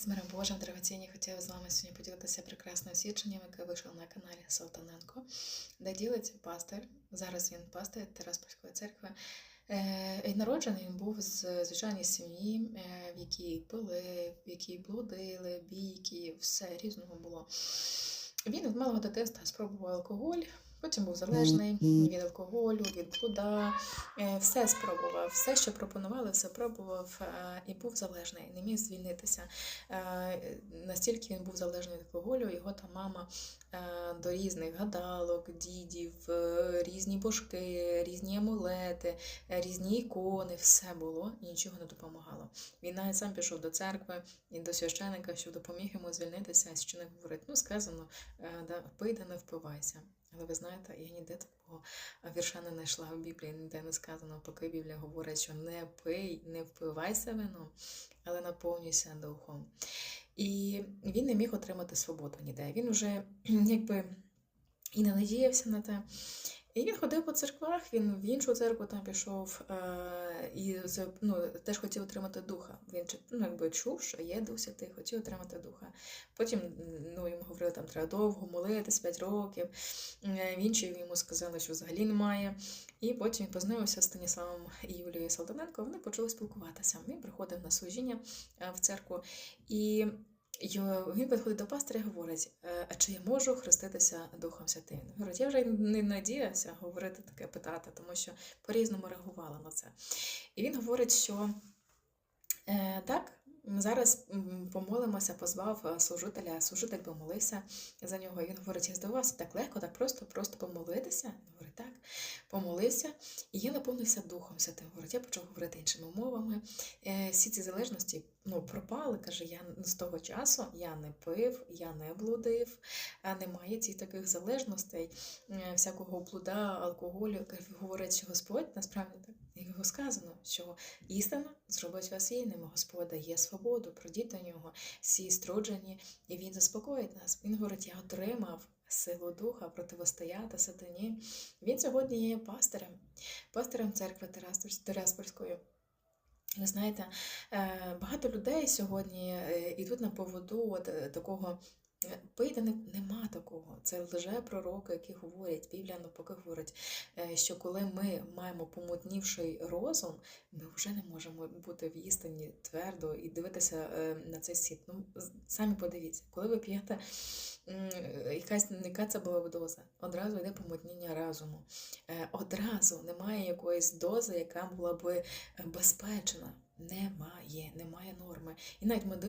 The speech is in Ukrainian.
З миром Божим, дорогоцінні, хотіла з вами сьогодні поділитися прекрасним свідченням, яке вийшло на каналі Салтаненко, де ділиться пастир. Зараз він пастир Тераспольської церкви. Е, І народжений він був з звичайної сім'ї, е, в якій пили, в якій блудили, бійки, все різного було. Він від малого дитинства спробував алкоголь, потім був залежний від алкоголю, від блуда, Е, все спробував, все, що пропонували, все пробував е, і був залежний, не міг звільнитися. Е, Настільки він був залежний від алкоголю, його там мама до різних гадалок, дідів, різні божки, різні амулети, різні ікони, все було і нічого не допомагало. Він навіть сам пішов до церкви і до священика, щоб допоміг йому звільнитися, що не говорить. Ну, сказано, пий да не впивайся. Але ви знаєте, я ніде такого вірша не знайшла в Біблії, ніде не сказано, поки Біблія говорить, що не пий, не впивайся вином, але наповнюйся духом. І він не міг отримати свободу ніде. Він вже якби і не надіявся на те. І він ходив по церквах, він в іншу церкву там пішов е, і ну, теж хотів отримати духа. Він ну, якби чув, що є Дух Святий, хотів отримати духа. Потім ну, йому говорили, там треба довго молитись, 5 років. Е, В іншій йому сказали, що взагалі немає. І потім він познайомився з Станіславом і Юлією Салтаненко. Вони почали спілкуватися. Він приходив на служіння е, в церкву, і його- він підходить до пастора і говорить: «Е, А чи я можу хреститися Духом Святим? Говорить, я вже не надіявся говорити таке питати, тому що по-різному реагувала на це. І він говорить, що е, так. Зараз помолимося, позвав е, служителя, служитель помолився за нього. І він говорить: я здавався так легко, так просто, просто помолитися. Він говорить, так, помолився, і я наповнився Духом Святим. Говорить, я почав говорити іншими мовами. Е, Всі ці залежності ну, пропали. Каже, я з того часу я не пив, я не блудив, немає цих таких залежностей, е, всякого блуда, алкоголю. Говорить, що Господь насправді так. Його сказано, що істина зробить вас вільними. Господь дає свободу, пройдіть до нього, всі струджені, і він заспокоїть нас. Він говорить: я отримав силу духа противостояти сатані. Він сьогодні є пастирем, пастирем церкви Терас- Тераспольської. Ви знаєте, е, багато людей сьогодні е, йдуть на поводу от е, такого. е, Пийте нема такого. Це лже пророки, які говорять, Біблія навпаки говорить, е, що коли ми маємо помутнівший розум, ми вже не можемо бути в істині твердо і дивитися е, на цей світ. Ну, самі подивіться, коли ви п'єте якась не це була б доза, одразу йде помутніння разуму. Е, Одразу немає якоїсь дози, яка була би е, безпечна. Немає, немає норми. І навіть